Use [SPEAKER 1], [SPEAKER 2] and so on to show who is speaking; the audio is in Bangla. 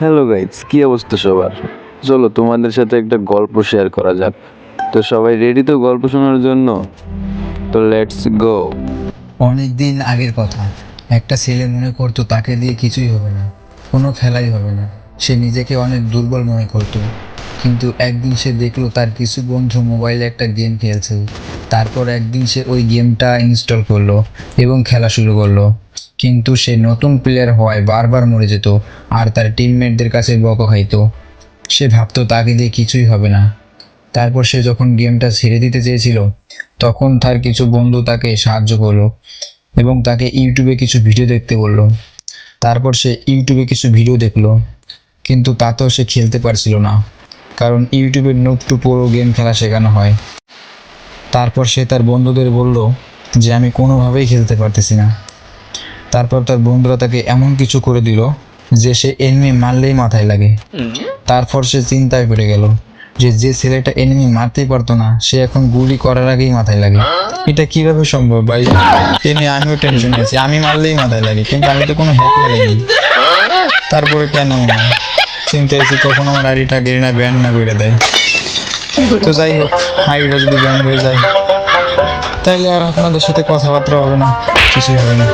[SPEAKER 1] হ্যালো গাইজ কি অবস্থা সবার? চলো তোমাদের সাথে একটা গল্প শেয়ার করা যাক। তো সবাই রেডি তো গল্প শোনার জন্য? তো লেটস গো
[SPEAKER 2] অনেক দিন আগের কথা। একটা ছেলে মনে করতো তাকে দিয়ে কিছুই হবে না। কোনো খেলাই হবে না। সে নিজেকে অনেক দুর্বল মনে করতো। কিন্তু একদিন সে দেখল তার কিছু বন্ধু মোবাইলে একটা গেম খেলছে। তারপর একদিন সে ওই গেমটা ইনস্টল করল এবং খেলা শুরু করল। কিন্তু সে নতুন প্লেয়ার হওয়ায় বারবার মরে যেত আর তার টিমমেটদের কাছে বক খাইতো। সে ভাবতো তাকে দিয়ে কিছুই হবে না। তারপর সে যখন গেমটা ছেড়ে দিতে চেয়েছিল, তখন তার কিছু বন্ধু তাকে সাহায্য করল এবং তাকে ইউটিউবে কিছু ভিডিও দেখতে বলল। তারপর সে ইউটিউবে কিছু ভিডিও দেখল, কিন্তু তাতেও সে খেলতে পারছিল না, কারণ ইউটিউবে নোট টু পুরো গেম খেলা শেখানো হয়। তারপর সে তার বন্ধুদের বলল যে, আমি কোনোভাবেই খেলতে পারতেছি না। তারপর তার বন্ধুরা তাকে এমন কিছু করে দিল যে সে এনিমি মারলেই মাথায় লাগে। তারপর সে চিন্তায় পড়ে গেল যে যে ছেলেটা এনিমি মারতেই পারতো না, সে এখন গুলি করার আগেই মাথায় লাগে। এটা কীভাবে সম্ভব ভাই? এ নিয়ে আমিও টেনশন আছি। আমি মারলেই মাথায় লাগে, কিন্তু আমি তো কোনো হ্যাক লাগাইনি তারপরে কেন? চিন্তা হয়েছে কখন আমার আইডিটা গেরিনা ব্যান না করে দেয়। তো যাই হোক আইডিটা যদি ব্যান হয়ে যায়, তাইলে আর আপনাদের সাথে কথাবার্তা হবে না, কিছুই হবে না।